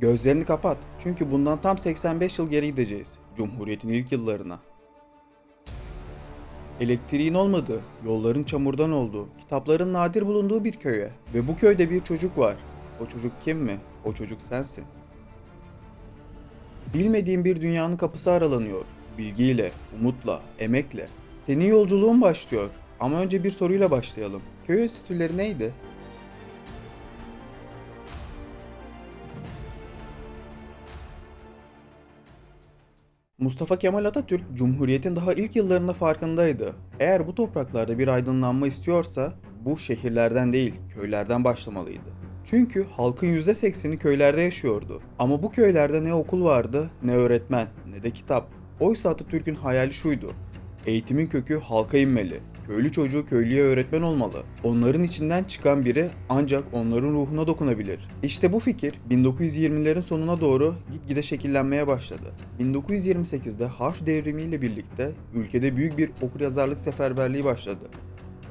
Gözlerini kapat çünkü bundan tam 85 yıl geri gideceğiz. Cumhuriyetin ilk yıllarına. Elektriğin olmadığı, yolların çamurdan olduğu, kitapların nadir bulunduğu bir köye ve bu köyde bir çocuk var. O çocuk kim mi? O çocuk sensin. Bilmediğin bir dünyanın kapısı aralanıyor. Bilgiyle, umutla, emekle. Senin yolculuğun başlıyor. Ama önce bir soruyla başlayalım. Köy enstitüleri neydi? Mustafa Kemal Atatürk, Cumhuriyet'in daha ilk yıllarında farkındaydı. Eğer bu topraklarda bir aydınlanma istiyorsa, bu şehirlerden değil, köylerden başlamalıydı. Çünkü halkın %80'i köylerde yaşıyordu. Ama bu köylerde ne okul vardı, ne öğretmen, ne de kitap. Oysa Atatürk'ün hayali şuydu. Eğitimin kökü halka inmeli. Köylü çocuğu köylüye öğretmen olmalı. Onların içinden çıkan biri ancak onların ruhuna dokunabilir. İşte bu fikir 1920'lerin sonuna doğru gitgide şekillenmeye başladı. 1928'de harf devrimiyle birlikte ülkede büyük bir okuryazarlık seferberliği başladı.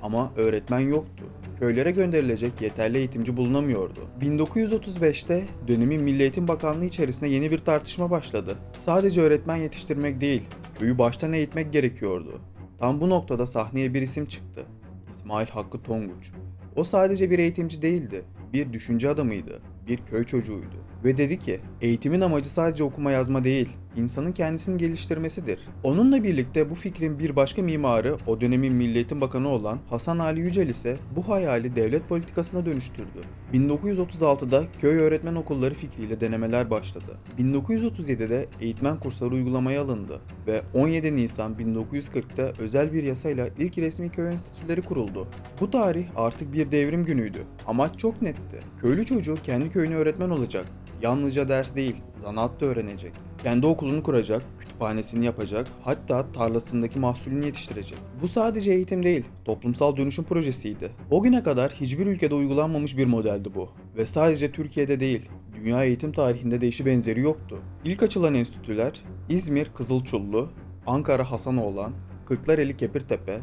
Ama öğretmen yoktu. Köylere gönderilecek yeterli eğitimci bulunamıyordu. 1935'te dönemin Milli Eğitim Bakanlığı içerisinde yeni bir tartışma başladı. Sadece öğretmen yetiştirmek değil, köyü baştan eğitmek gerekiyordu. Tam bu noktada sahneye bir isim çıktı. İsmail Hakkı Tonguç. O sadece bir eğitimci değildi, bir düşünce adamıydı, bir köy çocuğuydu. Ve dedi ki, eğitimin amacı sadece okuma yazma değil, insanın kendisini geliştirmesidir. Onunla birlikte bu fikrin bir başka mimarı, o dönemin Milli Eğitim Bakanı olan Hasan Ali Yücel ise bu hayali devlet politikasına dönüştürdü. 1936'da köy öğretmen okulları fikriyle denemeler başladı. 1937'de eğitmen kursları uygulamaya alındı ve 17 Nisan 1940'ta özel bir yasayla ilk resmi köy enstitüleri kuruldu. Bu tarih artık bir devrim günüydü. Amaç çok netti. Köylü çocuğu kendi köyüne öğretmen olacak. Yalnızca ders değil, zanaat da öğrenecek. Kendi okulunu kuracak, kütüphanesini yapacak, hatta tarlasındaki mahsulünü yetiştirecek. Bu sadece eğitim değil, toplumsal dönüşüm projesiydi. O güne kadar hiçbir ülkede uygulanmamış bir modeldi bu. Ve sadece Türkiye'de değil, dünya eğitim tarihinde de eşi benzeri yoktu. İlk açılan enstitüler İzmir Kızılçullu, Ankara Hasanoğlan, Kırklareli Kepirtepe,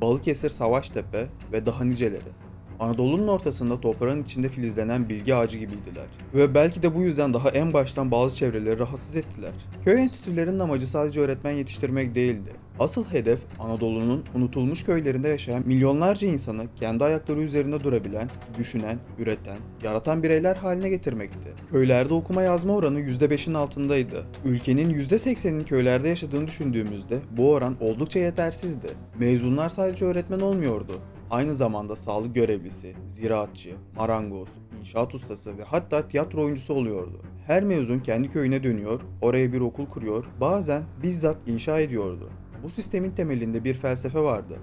Balıkesir Savaştepe ve daha niceleri. Anadolu'nun ortasında toprağın içinde filizlenen bilgi ağacı gibiydiler. Ve belki de bu yüzden daha en baştan bazı çevreleri rahatsız ettiler. Köy enstitülerinin amacı sadece öğretmen yetiştirmek değildi. Asıl hedef Anadolu'nun unutulmuş köylerinde yaşayan milyonlarca insanı kendi ayakları üzerinde durabilen, düşünen, üreten, yaratan bireyler haline getirmekti. Köylerde okuma yazma oranı %5'in altındaydı. Ülkenin %80'inin köylerde yaşadığını düşündüğümüzde bu oran oldukça yetersizdi. Mezunlar sadece öğretmen olmuyordu. Aynı zamanda sağlık görevlisi, ziraatçı, marangoz, inşaat ustası ve hatta tiyatro oyuncusu oluyordu. Her mezun kendi köyüne dönüyor, oraya bir okul kuruyor, bazen bizzat inşa ediyordu. Bu sistemin temelinde bir felsefe vardı.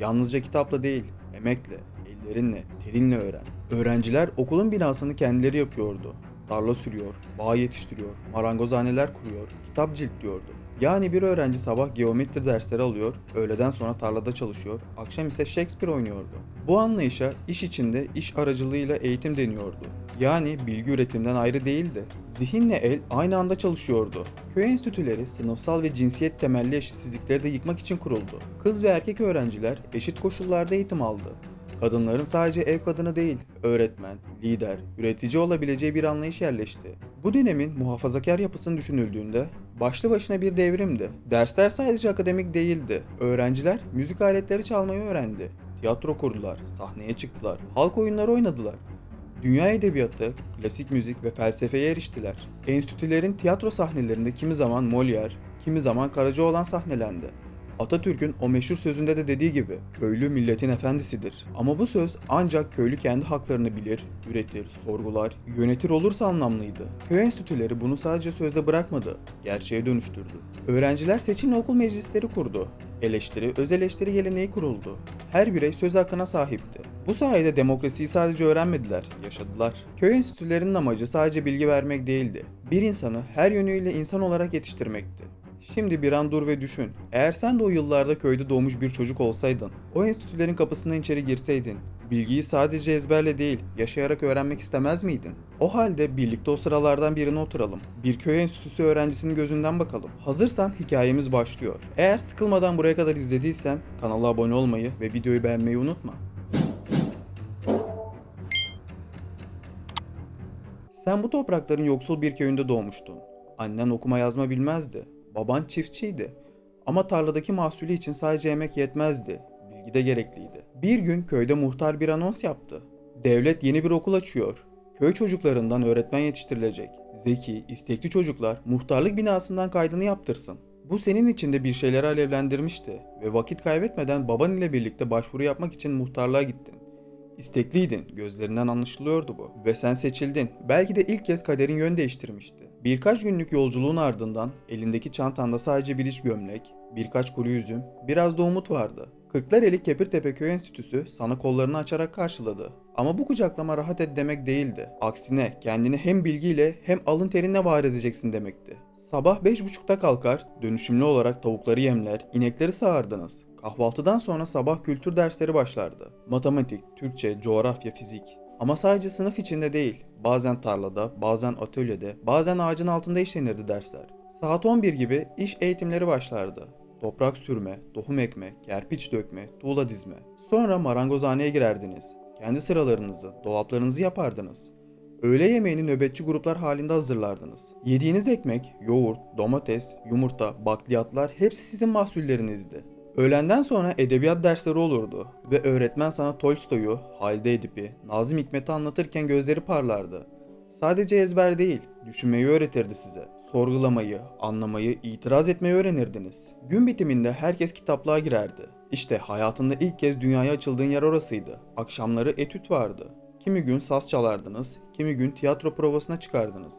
Yalnızca kitapla değil, emekle, ellerinle, terinle öğren. Öğrenciler okulun binasını kendileri yapıyordu. Tarla sürüyor, bağ yetiştiriyor, marangozhaneler kuruyor, kitap ciltliyordu. Yani bir öğrenci sabah geometri dersleri alıyor, öğleden sonra tarlada çalışıyor, akşam ise Shakespeare oynuyordu. Bu anlayışa iş içinde iş aracılığıyla eğitim deniyordu. Yani bilgi üretimden ayrı değildi. Zihinle el aynı anda çalışıyordu. Köy enstitüleri sınıfsal ve cinsiyet temelli eşitsizlikleri de yıkmak için kuruldu. Kız ve erkek öğrenciler eşit koşullarda eğitim aldı. Kadınların sadece ev kadını değil, öğretmen, lider, üretici olabileceği bir anlayış yerleşti. Bu dönemin muhafazakar yapısını düşünüldüğünde başlı başına bir devrimdi. Dersler sadece akademik değildi. Öğrenciler müzik aletleri çalmayı öğrendi. Tiyatro kurdular, sahneye çıktılar, halk oyunları oynadılar. Dünya edebiyatı, klasik müzik ve felsefeye eriştiler. Enstitülerin tiyatro sahnelerinde kimi zaman Molière, kimi zaman Karacaoğlan sahnelendi. Atatürk'ün o meşhur sözünde de dediği gibi köylü milletin efendisidir. Ama bu söz ancak köylü kendi haklarını bilir, üretir, sorgular, yönetir olursa anlamlıydı. Köy enstitüleri bunu sadece sözde bırakmadı, gerçeğe dönüştürdü. Öğrenciler seçimle okul meclisleri kurdu. Eleştiri, öz eleştiri geleneği kuruldu. Her birey söz hakkına sahipti. Bu sayede demokrasiyi sadece öğrenmediler, yaşadılar. Köy enstitülerinin amacı sadece bilgi vermek değildi. Bir insanı her yönüyle insan olarak yetiştirmekti. Şimdi bir an dur ve düşün. Eğer sen de o yıllarda köyde doğmuş bir çocuk olsaydın, o enstitülerin kapısından içeri girseydin, bilgiyi sadece ezberle değil, yaşayarak öğrenmek istemez miydin? O halde birlikte o sıralardan birine oturalım. Bir köy enstitüsü öğrencisinin gözünden bakalım. Hazırsan hikayemiz başlıyor. Eğer sıkılmadan buraya kadar izlediysen kanala abone olmayı ve videoyu beğenmeyi unutma. Sen bu toprakların yoksul bir köyünde doğmuştun. Annen okuma yazma bilmezdi. Baban çiftçiydi. Ama tarladaki mahsulü için sadece emek yetmezdi. Bilgi de gerekliydi. Bir gün köyde muhtar bir anons yaptı. Devlet yeni bir okul açıyor. Köy çocuklarından öğretmen yetiştirilecek. Zeki, istekli çocuklar muhtarlık binasından kaydını yaptırsın. Bu senin içinde bir şeyleri alevlendirmişti ve vakit kaybetmeden baban ile birlikte başvuru yapmak için muhtarlığa gittin. İstekliydin, gözlerinden anlaşılıyordu bu. Ve sen seçildin. Belki de ilk kez kaderin yön değiştirmişti. Birkaç günlük yolculuğun ardından elindeki çantanda sadece bir iç gömlek, birkaç kuru üzüm, biraz da umut vardı. Kırklareli Kepirtepe Köy Enstitüsü sana kollarını açarak karşıladı. Ama bu kucaklama rahat et demek değildi. Aksine kendini hem bilgiyle hem alın terinle var edeceksin demekti. Sabah 5.30'da kalkar, dönüşümlü olarak tavukları yemler, inekleri sağardınız. Kahvaltıdan sonra sabah kültür dersleri başlardı. Matematik, Türkçe, coğrafya, fizik. Ama sadece sınıf içinde değil, bazen tarlada, bazen atölyede, bazen ağacın altında işlenirdi dersler. Saat 11 gibi iş eğitimleri başlardı. Toprak sürme, tohum ekme, kerpiç dökme, tuğla dizme. Sonra marangozhaneye girerdiniz. Kendi sıralarınızı, dolaplarınızı yapardınız. Öğle yemeğini nöbetçi gruplar halinde hazırlardınız. Yediğiniz ekmek, yoğurt, domates, yumurta, bakliyatlar hepsi sizin mahsullerinizdi. Öğlenden sonra edebiyat dersleri olurdu ve öğretmen sana Tolstoy'u, Halide Edip'i, Nazım Hikmet'i anlatırken gözleri parlardı. Sadece ezber değil, düşünmeyi öğretirdi size. Sorgulamayı, anlamayı, itiraz etmeyi öğrenirdiniz. Gün bitiminde herkes kitaplığa girerdi. İşte hayatında ilk kez dünyaya açıldığın yer orasıydı. Akşamları etüt vardı. Kimi gün saz çalardınız, kimi gün tiyatro provasına çıkardınız.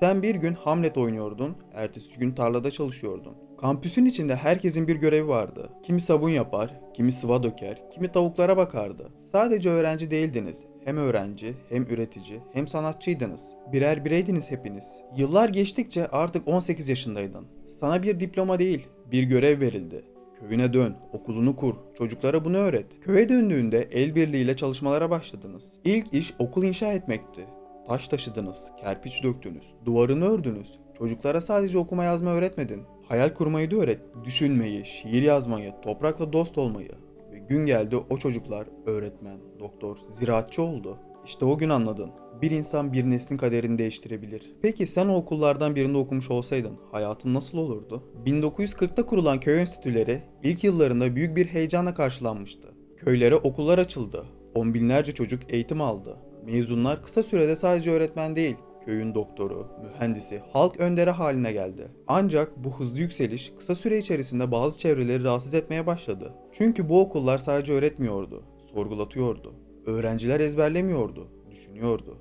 Sen bir gün Hamlet oynuyordun, ertesi gün tarlada çalışıyordun. Kampüsün içinde herkesin bir görevi vardı. Kimi sabun yapar, kimi sıva döker, kimi tavuklara bakardı. Sadece öğrenci değildiniz. Hem öğrenci, hem üretici, hem sanatçıydınız. Birer bireydiniz hepiniz. Yıllar geçtikçe artık 18 yaşındaydın. Sana bir diploma değil, bir görev verildi. Köyüne dön, okulunu kur, çocuklara bunu öğret. Köye döndüğünde el birliğiyle çalışmalara başladınız. İlk iş okul inşa etmekti. Taş taşıdınız, kerpiç döktünüz, duvarını ördünüz. Çocuklara sadece okuma yazma öğretmedin. Hayal kurmayı da öğret. Düşünmeyi, şiir yazmayı, toprakla dost olmayı. Ve gün geldi o çocuklar öğretmen, doktor, ziraatçı oldu. İşte o gün anladın. Bir insan bir neslin kaderini değiştirebilir. Peki sen o okullardan birinde okumuş olsaydın hayatın nasıl olurdu? 1940'ta kurulan köy enstitüleri ilk yıllarında büyük bir heyecanla karşılanmıştı. Köylere okullar açıldı. On binlerce çocuk eğitim aldı. Mezunlar kısa sürede sadece öğretmen değil, köyün doktoru, mühendisi, halk önderi haline geldi. Ancak bu hızlı yükseliş kısa süre içerisinde bazı çevreleri rahatsız etmeye başladı. Çünkü bu okullar sadece öğretmiyordu, sorgulatıyordu. Öğrenciler ezberlemiyordu, düşünüyordu.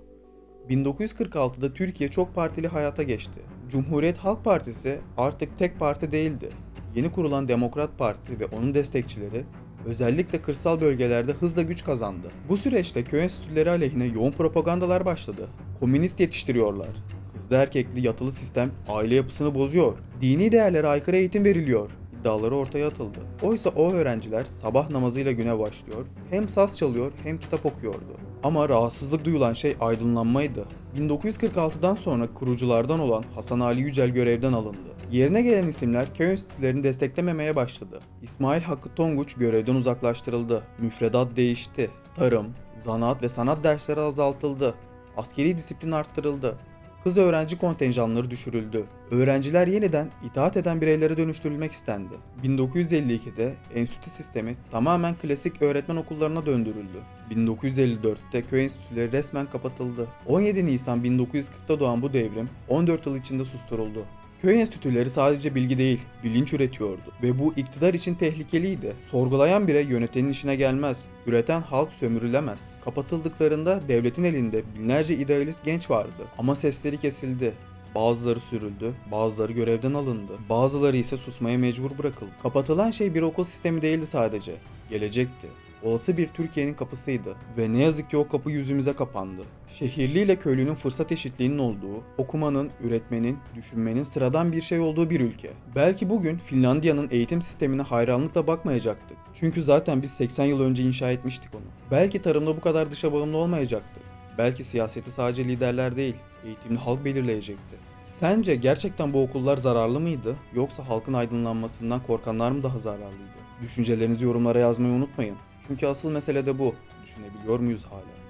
1946'da Türkiye çok partili hayata geçti. Cumhuriyet Halk Partisi artık tek parti değildi. Yeni kurulan Demokrat Parti ve onun destekçileri özellikle kırsal bölgelerde hızla güç kazandı. Bu süreçte köy enstitüleri aleyhine yoğun propagandalar başladı. Komünist yetiştiriyorlar. Kızlı erkekli yatılı sistem aile yapısını bozuyor. Dini değerlere aykırı eğitim veriliyor. İddiaları ortaya atıldı. Oysa o öğrenciler sabah namazıyla güne başlıyor, hem saz çalıyor hem kitap okuyordu. Ama rahatsızlık duyulan şey aydınlanmaydı. 1946'dan sonra kuruculardan olan Hasan Ali Yücel görevden alındı. Yerine gelen isimler köy enstitülerini desteklememeye başladı. İsmail Hakkı Tonguç görevden uzaklaştırıldı. Müfredat değişti. Tarım, zanaat ve sanat dersleri azaltıldı. Askeri disiplin arttırıldı. Kız öğrenci kontenjanları düşürüldü. Öğrenciler yeniden itaat eden bireylere dönüştürülmek istendi. 1952'de enstitü sistemi tamamen klasik öğretmen okullarına döndürüldü. 1954'te köy enstitüleri resmen kapatıldı. 17 Nisan 1940'ta doğan bu devrim 14 yıl içinde susturuldu. Köy enstitüleri sadece bilgi değil, bilinç üretiyordu ve bu iktidar için tehlikeliydi. Sorgulayan birey yönetenin işine gelmez, üreten halk sömürülemez. Kapatıldıklarında devletin elinde binlerce idealist genç vardı ama sesleri kesildi. Bazıları sürüldü, bazıları görevden alındı, bazıları ise susmaya mecbur bırakıldı. Kapatılan şey bir okul sistemi değildi sadece, gelecekti. Olası bir Türkiye'nin kapısıydı ve ne yazık ki o kapı yüzümüze kapandı. Şehirli ile köylünün fırsat eşitliğinin olduğu, okumanın, üretmenin, düşünmenin sıradan bir şey olduğu bir ülke. Belki bugün Finlandiya'nın eğitim sistemine hayranlıkla bakmayacaktık. Çünkü zaten biz 80 yıl önce inşa etmiştik onu. Belki tarımda bu kadar dışa bağımlı olmayacaktık. Belki siyaseti sadece liderler değil, eğitimli halk belirleyecekti. Sence gerçekten bu okullar zararlı mıydı yoksa halkın aydınlanmasından korkanlar mı daha zararlıydı? Düşüncelerinizi yorumlara yazmayı unutmayın. Çünkü asıl mesele de bu. Düşünebiliyor muyuz hala?